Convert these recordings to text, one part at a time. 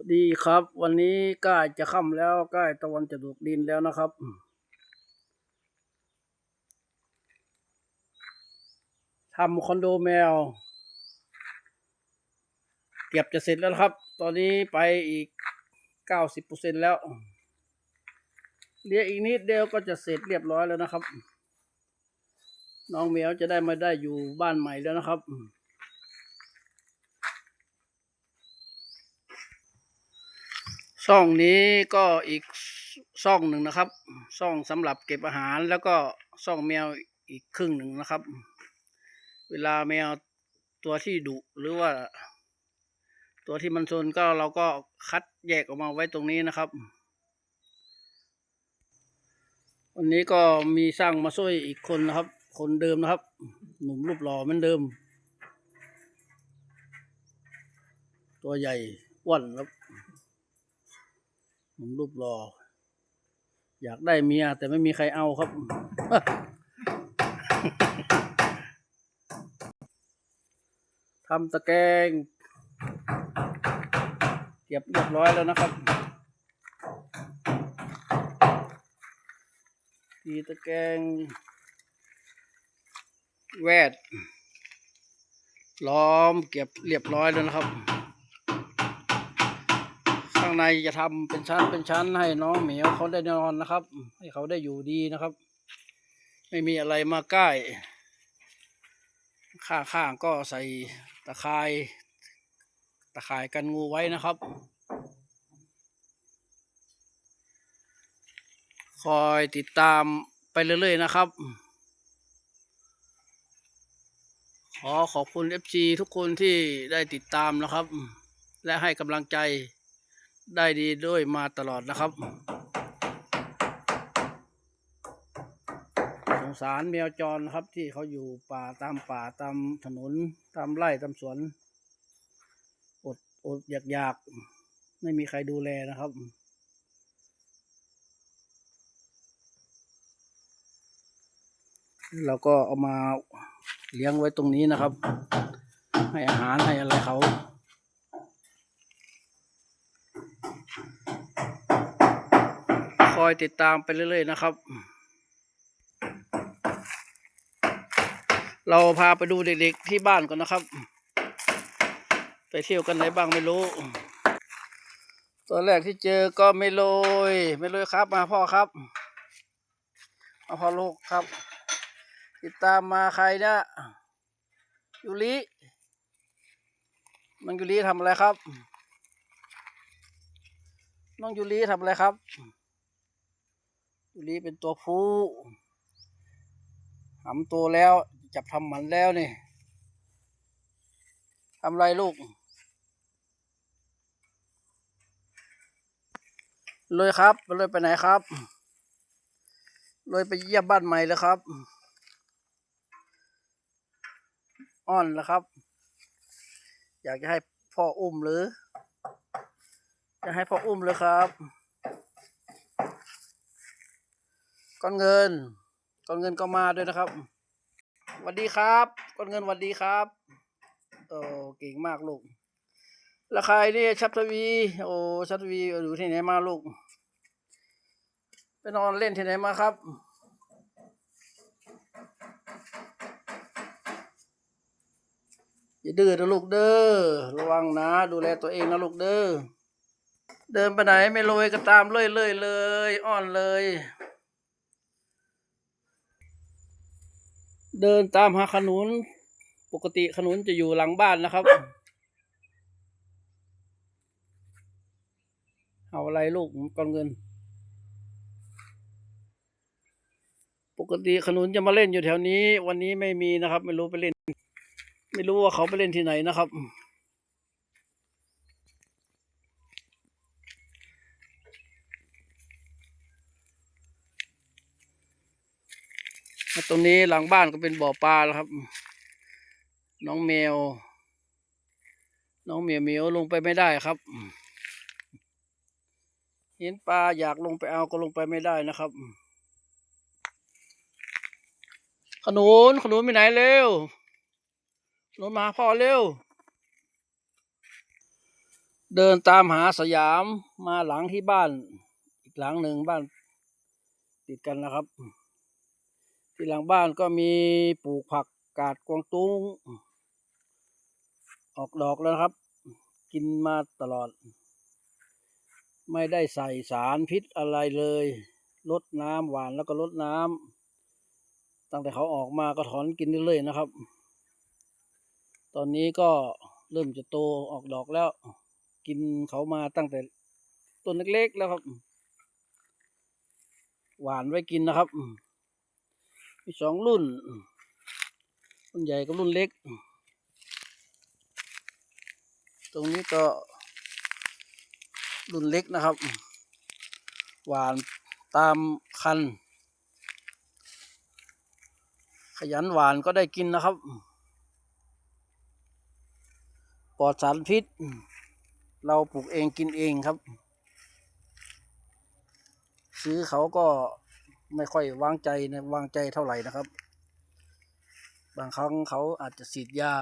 สวัสดีครับ วันนี้ใกล้จะค่ำแล้วใกล้ตะวันจะตกดินแล้วนะครับ ทำคอนโดแมว เก็บจะเสร็จแล้วครับ ตอนนี้ไปอีกเก้าสิบเปอร์เซ็นแล้วเหลืออีกนิดเดียวก็จะเสร็จเรียบร้อยแล้วนะครับ น้องแมวจะได้มาได้อยู่บ้านใหม่แล้วนะครับ ซ่องนี้ก็อีกซ่องหนึ่งนะครับ ซ่องสำหรับเก็บอาหารแล้วก็ซ่องแมวอีกครึ่งหนึ่งนะครับ เวลาแมวตัวที่ดุหรือว่า ตัวที่มันซนก็เราก็คัดแยกออกมาไว้ตรงนี้นะครับ วันนี้ก็มีสร้างมาช่วยอีกคนนะครับ คนเดิมนะครับ หนุ่มรูปหล่อเหมือนเดิม ตัวใหญ่อ้วนครับ ผมรูปรอ อยากได้เมีย แต่ไม่มีใครเอาครับ ทำตะแกรงเก็บเรียบร้อยแล้วนะครับทีตะแกรงแวด ล้อมเก็บเรียบร้อยแล้วนะครับ ข้างในจะทำเป็นชั้นเป็นชั้นให้น้องเหมียวเขาได้นอนนะครับ ให้เขาได้อยู่ดีนะครับ ไม่มีอะไรมาใกล้ ข้างๆก็ใส่ตะข่ายตะข่ายกันงูไว้นะครับ คอยติดตามไปเรื่อยๆนะครับ ขอขอบคุณ FC ทุกคนที่ได้ติดตามนะครับ และให้กำลังใจ ได้ดีด้วยมาตลอดนะครับ สงสารแมวจรครับที่เขาอยู่ป่าตามป่าตามถนน ตามไร่ตามสวน อดอดอยากอยากไม่มีใครดูแลนะครับเราก็เอามาเลี้ยงไว้ตรงนี้นะครับ ให้อาหารให้อะไรเขา อยติดตามไปเรื่อยๆนะครับ เราพาไปดูเด็กๆที่บ้านก่อนนะครับ ไปเที่ยวกันไหนบ้างไม่รู้ ตัวแรกที่เจอก็ไม่โรยไม่โรยครับ มาพ่อครับ มาพ่อลูกครับ ติดตามมาใครเนี่ยยูริน้องยูริทำอะไรครับ น้องยูริทำอะไรครับ ยูริเป็นตัวผู้หำโตแล้ว จับทำหมันแล้วนี่ทำไรลูกเลยครับเลยไปไหนครับเลยไปเยี่ยมบ้านใหม่แล้วครับ อ้อนแล้วครับ อยากจะให้พ่ออุ้มหรือ จะให้พ่ออุ้มเลยครับ ก้อนเงิน ก้อนเงินก็มาด้วยนะครับสวัสดีครับ ก้อนเงินสวัสดีครับ โอ้เก่งมากลูกแล้วใครนี่ชับทวี โอ้ชับทวีอยู่ที่ไหนมาลูก ไปนอนเล่นที่ไหนมาครับ อย่าดื้อนะลูกเด้อ ระวังนะ ดูแลตัวเองนะลูกเด้อ เดินไปไหนไม่โรยก็ตามเลยเลยเลยอ้อนเลย เดินตามหาขนุน ปกติขนุนจะอยู่หลังบ้านนะครับ เอาอะไรลูกก้อนเงิน ปกติขนุนจะมาเล่นอยู่แถวนี้ วันนี้ไม่มีนะครับ ไม่รู้ไปเล่น ไม่รู้ว่าเขาไปเล่นที่ไหนนะครับ ตรงนี้หลังบ้านก็เป็นบ่อปลาแล้วครับ น้องแมว น้องเหมียวเหมียวลงไปไม่ได้ครับ เห็นปลาอยากลงไปเอาก็ลงไปไม่ได้นะครับ ขนุนขนุนไปไหนเร็วขนุนมาหาพ่อเร็ว เดินตามหาสยามมาหลังที่บ้าน อีกหลังหนึ่งบ้าน ติดกันนะครับ ที่หลังบ้านก็มีปลูกผักกาดกวางตุ้ง ออกดอกแล้วครับ กินมาตลอด ไม่ได้ใส่สารพิษอะไรเลยลดน้ำหวานแล้วก็ลดน้ำตั้งแต่เขาออกมาก็ถอนกินเรื่อยๆนะครับ ตอนนี้ก็เริ่มจะโตออกดอกแล้ว กินเขามาตั้งแต่ต้นเล็กๆแล้วครับ หวานไว้กินนะครับ มีสองรุ่น รุ่นใหญ่กับรุ่นเล็ก ตรงนี้ก็รุ่นเล็กนะครับ หวานตามคัน ขยันหวานก็ได้กินนะครับ ปลอดสารพิษ เราปลูกเองกินเองครับ ซื้อเขาก็ ไม่ค่อยวางใจนะวางใจเท่าไหร่นะครับ บางครั้งเขาอาจจะฉีดยา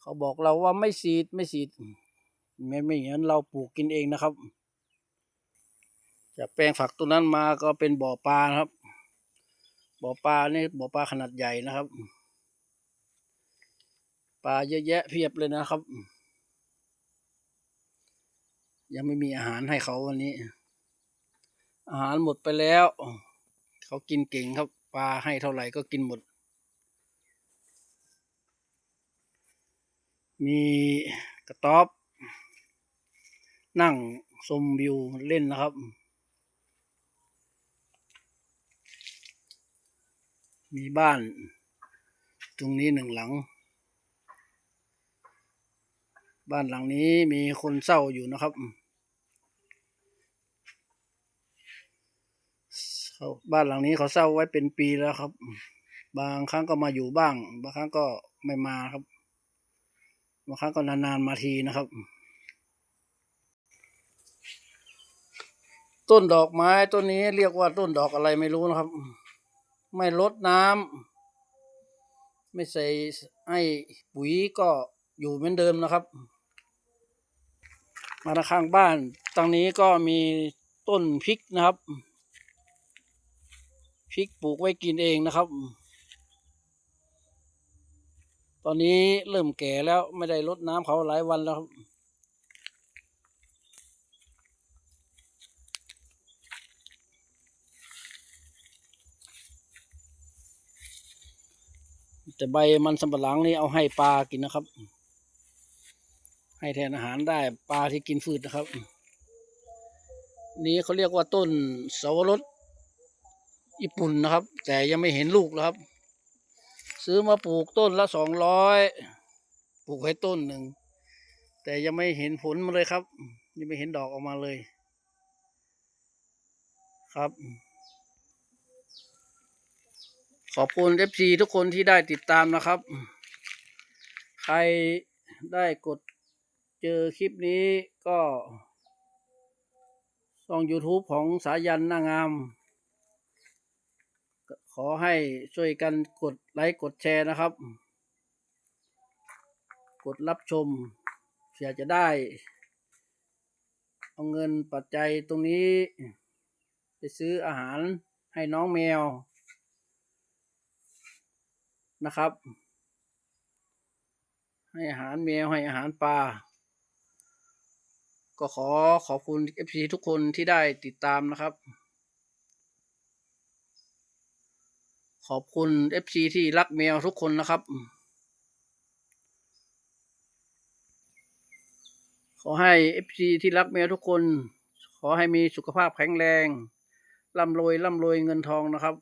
เขาบอกเราว่าไม่ฉีดไม่ฉีดไม่ไม่อย่างนั้นเราปลูกกินเองนะครับ จากแปลงฝักตัวนั้นมาก็เป็นบ่อปลานะครับ บ่อปลานี่บ่อปลาขนาดใหญ่นะครับ ปลาเยอะแยะเพียบเลยนะครับ ยังไม่มีอาหารให้เขาวันนี้ อาหารหมดไปแล้ว เขากินเก่งครับปลาให้เท่าไหร่ก็กินหมด มีกระต๊อบ นั่งชมวิวเล่นนะครับ มีบ้าน ตรงนี้หนึ่งหลัง บ้านหลังนี้มีคนเศร้าอยู่นะครับ เขาบ้านหลังนี้เขาเศร้าไว้เป็นปีแล้วครับ บางครั้งก็มาอยู่บ้าง บางครั้งก็ไม่มาครับ บางครั้งก็นานๆมาทีนะครับ ต้นดอกไม้ต้นนี้เรียกว่าต้นดอกอะไรไม่รู้นะครับ ไม่ลดน้ำไม่ใส่ให้ปุ๋ยก็อยู่เหมือนเดิมนะครับ มาทางข้างบ้านตรงนี้ก็มีต้นพริกนะครับ พริกปลูกไว้กินเองนะครับ ตอนนี้เริ่มแก่แล้วไม่ได้รดน้ำเขาหลายวันแล้วครับแต่ใบมันสำปะหลังนี่เอาให้ปลากินนะครับ ให้แทนอาหารได้ปลาที่กินฟืดนะครับ นี้เขาเรียกว่าต้นเสาวรส ญี่ปุ่นนะครับ แต่ยังไม่เห็นลูกนะครับ ซื้อมาปลูกต้นละสองร้อยปลูกไว้ต้นหนึ่ง แต่ยังไม่เห็นผลมาเลยครับ ยังไม่เห็นดอกออกมาเลย ครับ ขอบคุณเอฟซีทุกคนที่ได้ติดตามนะครับ ใครได้กดเจอคลิปนี้ก็ช่อง YouTube ของสายันนางาม ขอให้ช่วยกันกดไลค์กดแชร์นะครับ กดรับชมเพื่อจะได้ เอาเงินปัจจัยตรงนี้ ไปซื้ออาหารให้น้องแมวนะครับ ให้อาหารแมวให้อาหารปลาก็ขอขอบคุณ FC ทุกคนที่ได้ติดตามนะครับ ขอบคุณ FC ที่รักแมวทุกคนนะครับ ขอให้ FC ที่รักแมวทุกคน ขอให้มีสุขภาพแข็งแรงร่ำรวยร่ำรวยเงินทองนะครับ